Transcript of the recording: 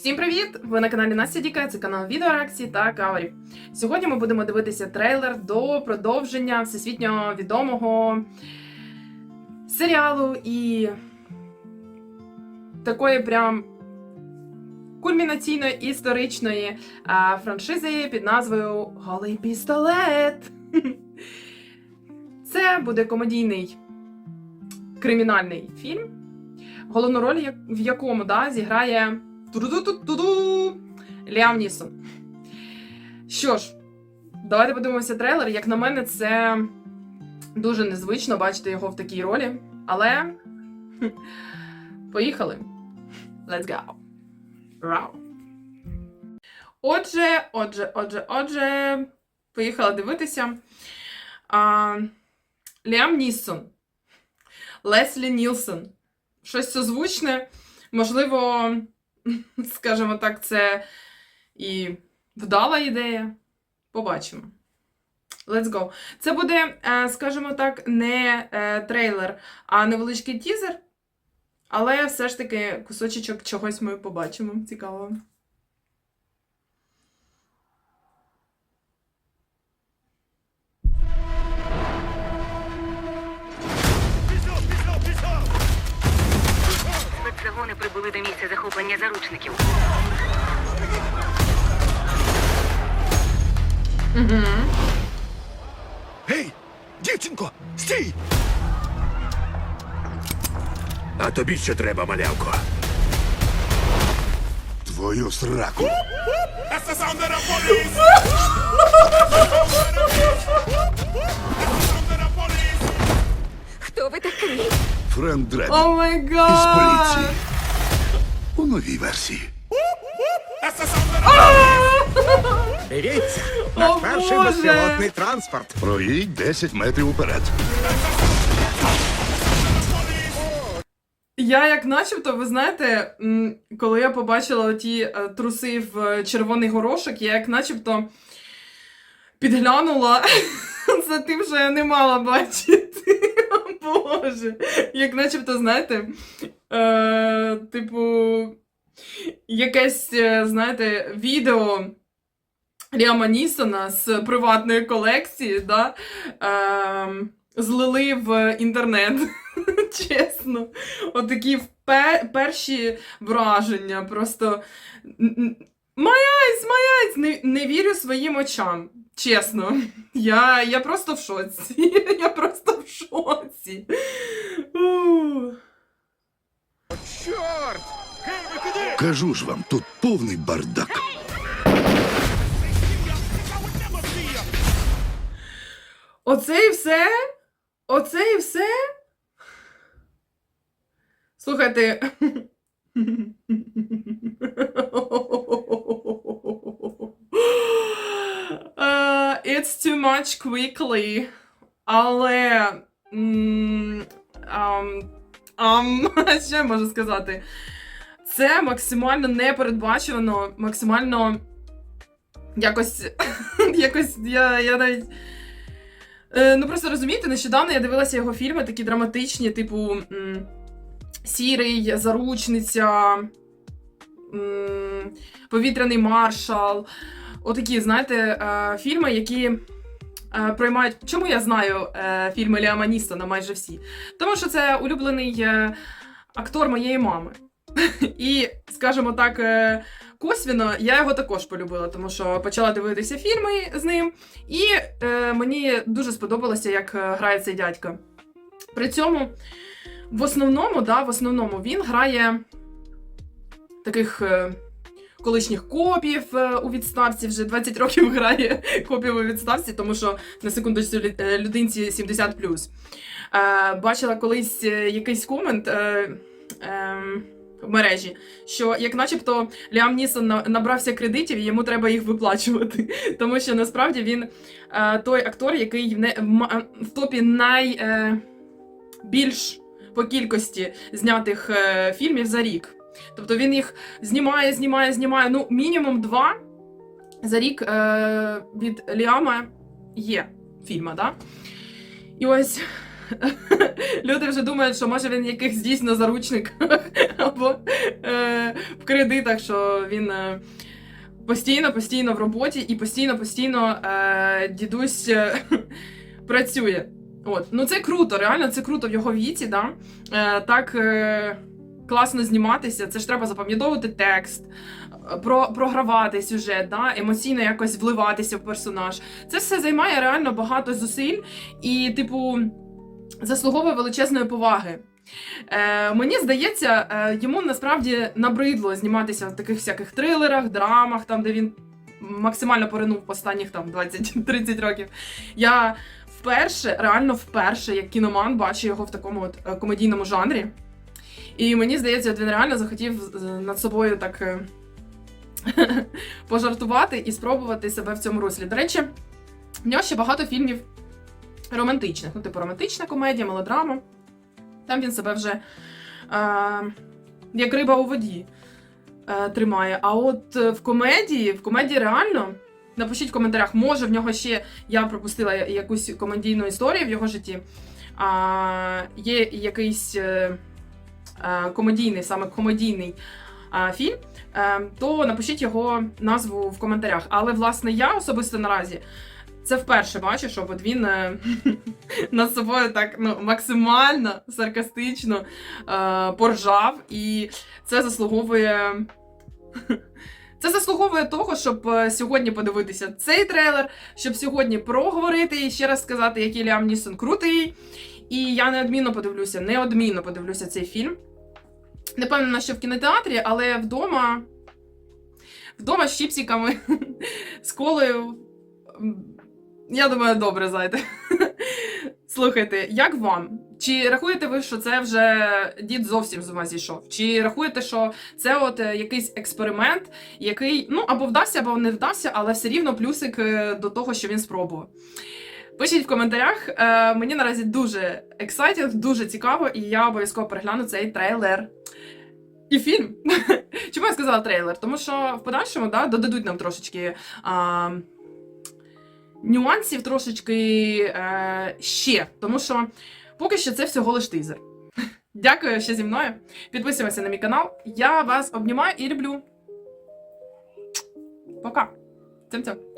Всім привіт! Ви на каналі Настя Діка, це канал відеореакцій та каверів. Сьогодні ми будемо дивитися трейлер до продовження всесвітньо відомого серіалу і такої прям кульмінаційної історичної а, франшизи під назвою Голий пістолет. Це буде комедійний кримінальний фільм, головну роль в якому да, зіграє Ту-ду-ду-ду-ду! Ліам Нісон. Що ж, давайте подивимося трейлер. Як на мене, це дуже незвично бачити його в такій ролі. Але поїхали. Let's go. Рау. Отже, отже, отже, отже, поїхала дивитися. А, Ліам Нісон. Леслі Нілсон. Щось созвучне. Можливо, скажімо так, це і вдала ідея. Побачимо. Let's go. Це буде, е, скажімо так, не е, трейлер, а невеличкий тізер. Але все ж таки кусочок чогось ми побачимо. Цікаво. Спецзагони прибули до місця захоплення заручників. Угу. Гей, дівчинко, стій! А тобі що треба, малявко? Твою сраку. Хто ви такий? Френд Дред О май із поліції. У новій версії. Дивіться, О, наш перший Боже! безпілотний транспорт. Проїдь 10 метрів уперед. Я як начебто, ви знаєте, м, коли я побачила ті е, труси в е, червоний горошок, я як начебто підглянула за тим, що я не мала бачити. О, Боже. Як начебто, знаєте, е, типу, якесь, е, знаєте, відео Ліама Нісона з приватної колекції, да, е, злили в інтернет. Чесно. Отакі впе- перші враження. Просто маяць, маяць! Не, не вірю своїм очам. Чесно. Я, я просто в шоці. Я просто в шоці. Чорт! Кажу ж вам, тут повний бардак. Оце і все? Оце і все? Слухайте. It's too much quickly. Але. ам, що я можу сказати? Це максимально непередбачувано, максимально якось. якось я, я навіть. Е, ну просто розумієте, нещодавно я дивилася його фільми, такі драматичні, типу Сірий, Заручниця, Повітряний маршал. Отакі, знаєте, е, фільми, які е, приймають. Чому я знаю е, фільми Ліама Ністона майже всі? Тому що це улюблений актор моєї мами. І, скажімо так, косвіно я його також полюбила, тому що почала дивитися фільми з ним, і е, мені дуже сподобалося, як грає цей дядько. При цьому, в основному, да, в основному він грає таких колишніх копів е, у відставці, вже 20 років грає копів у відставці, тому що на секундочку е, людинці 70 Е, бачила колись якийсь комент. Ем, в мережі, що як начебто Ліам Нісон набрався кредитів і йому треба їх виплачувати. Тому що насправді він той актор, який в, топі най, е, по кількості знятих фільмів за рік. Тобто він їх знімає, знімає, знімає. Ну, мінімум два за рік е, від Ліама є фільма, да? І ось люди вже думають, що може він якихось дійсно заручник або е, в кредитах, що він. Е, Постійно, постійно в роботі і постійно, постійно е, дідусь е, працює. От. Ну це круто, реально, це круто в його віці, да? е, так е, класно зніматися. Це ж треба запам'ятовувати текст, е, про, програвати сюжет, да? емоційно якось вливатися в персонаж. Це все займає реально багато зусиль і, типу, заслуговує величезної поваги. Е, мені здається, е, йому насправді набридло зніматися в таких всяких трилерах, драмах, там, де він максимально поринув останніх там 20-30 років. Я вперше, реально вперше, як кіноман, бачу його в такому от е, комедійному жанрі. І мені здається, от він реально захотів е, над собою так е, пожартувати і спробувати себе в цьому руслі. До речі, в нього ще багато фільмів романтичних, ну, типу романтична комедія, мелодрама. Там він себе вже е, як риба у воді е, тримає. А от в комедії, в комедії реально. Напишіть в коментарях, може в нього ще я пропустила якусь комедійну історію в його житті. А, є якийсь комедійний, саме комедійний е, фільм, е, то напишіть його назву в коментарях. Але, власне, я особисто наразі це вперше бачу, щоб от він е, над собою так ну, максимально саркастично е, поржав, і це заслуговує. Це заслуговує того, щоб е, сьогодні подивитися цей трейлер, щоб сьогодні проговорити і ще раз сказати, який Ліам Нісон крутий. І я неодмінно подивлюся, неодмінно подивлюся цей фільм. Не певна, що в кінотеатрі, але вдома. Вдома з чіпсиками, з колою. Я думаю, добре зайде. Слухайте, як вам? Чи рахуєте ви, що це вже дід зовсім з ума зійшов? Чи рахуєте, що це от е, якийсь експеримент, який ну або вдався, або не вдався, але все рівно плюсик е, до того, що він спробував? Пишіть в коментарях. Е, мені наразі дуже ексайтінг, дуже цікаво, і я обов'язково перегляну цей трейлер. І фільм. Чому я сказала трейлер? Тому що в подальшому да, додадуть нам трошечки а, нюансів, трошечки е, ще. Тому що поки що це всього лиш тизер. Дякую, що зі мною. Підписуємося на мій канал. Я вас обнімаю і люблю. Пока. Цим-цим.